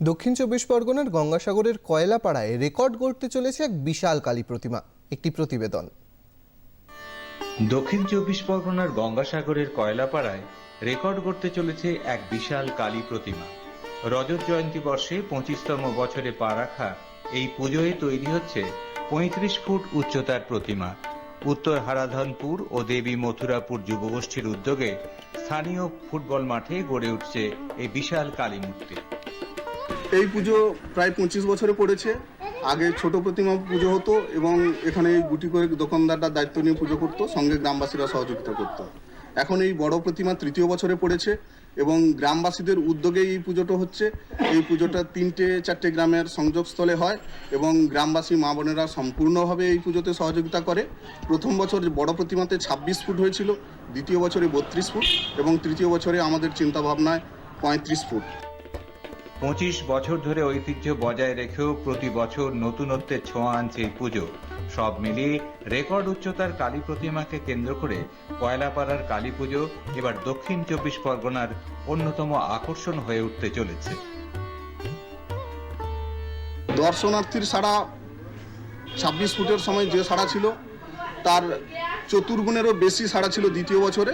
দক্ষিণ চব্বিশ পরগনার গঙ্গাসাগরের কয়লাপাড়ায় রেকর্ড গড়তে চলেছে এক বিশাল কালী প্রতিমা, একটি প্রতিবেদন। দক্ষিণ চব্বিশ পরগনার গঙ্গাসাগরের কয়লাপাড়ায় রেকর্ড করতে চলেছে এক বিশাল কালী প্রতিমা। রজত জয়ন্তী বর্ষে পঁচিশতম বছরে পা রাখা এই পুজোয় তৈরি হচ্ছে পঁয়ত্রিশ ফুট উচ্চতার প্রতিমা। উত্তর হারাধনপুর ও দেবী মথুরাপুর যুবগোষ্ঠীর উদ্যোগে স্থানীয় ফুটবল মাঠে গড়ে উঠছে এই বিশাল কালী মূর্তি। এই পুজো প্রায় পঁচিশ বছরে পড়েছে। আগে ছোট প্রতিমা পুজো হতো এবং এখানে গুটি করে দোকানদাররা দায়িত্ব নিয়ে পুজো করতো, সঙ্গে গ্রামবাসীরা সহযোগিতা করতো। এখন এই বড় প্রতিমা তৃতীয় বছরে পড়েছে এবং গ্রামবাসীদের উদ্যোগে এই পুজোটা হচ্ছে। এই পুজোটা তিনটে, চারটে গ্রামের সংযোগস্থলে হয় এবং গ্রামবাসী মা বোনেরা সম্পূর্ণভাবে এই পুজোতে সহযোগিতা করে। প্রথম বছর বড় প্রতিমাতে ছাব্বিশ ফুট হয়েছিল, দ্বিতীয় বছরে বত্রিশ ফুট এবং তৃতীয় বছরে আমাদের চিন্তাভাবনায় পঁয়ত্রিশ ফুট। পঁচিশ বছর ধরে ঐতিহ্য বজায় রেখেও প্রতি বছর নতুনত্বের ছোঁয়া আনছে এই পুজো। সব মিলিয়ে রেকর্ড উচ্চতার কালী প্রতিমাকে কেন্দ্র করে কয়লাপাড়ার কালী পুজো এবার দক্ষিণ চব্বিশ পরগনার অন্যতম আকর্ষণ হয়ে উঠতে চলেছে। দর্শনার্থীর সাড়া ছাব্বিশ ফুটের সময় যে সাড়া ছিল, তার চতুর্গুণেরও বেশি সাড়া ছিল দ্বিতীয় বছরে।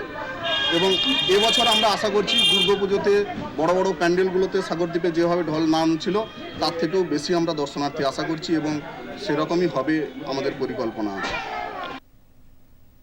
এবং এবছর আমরা আশা করছি দুর্গাপুজোতে বড় বড় প্যান্ডেলগুলোতে সাগরদ্বীপে যেভাবে ঢল নাম ছিল তার থেকেও বেশি আমরা দর্শনার্থী আশা করছি এবং সেরকমই হবে আমাদের পরিকল্পনা। আছে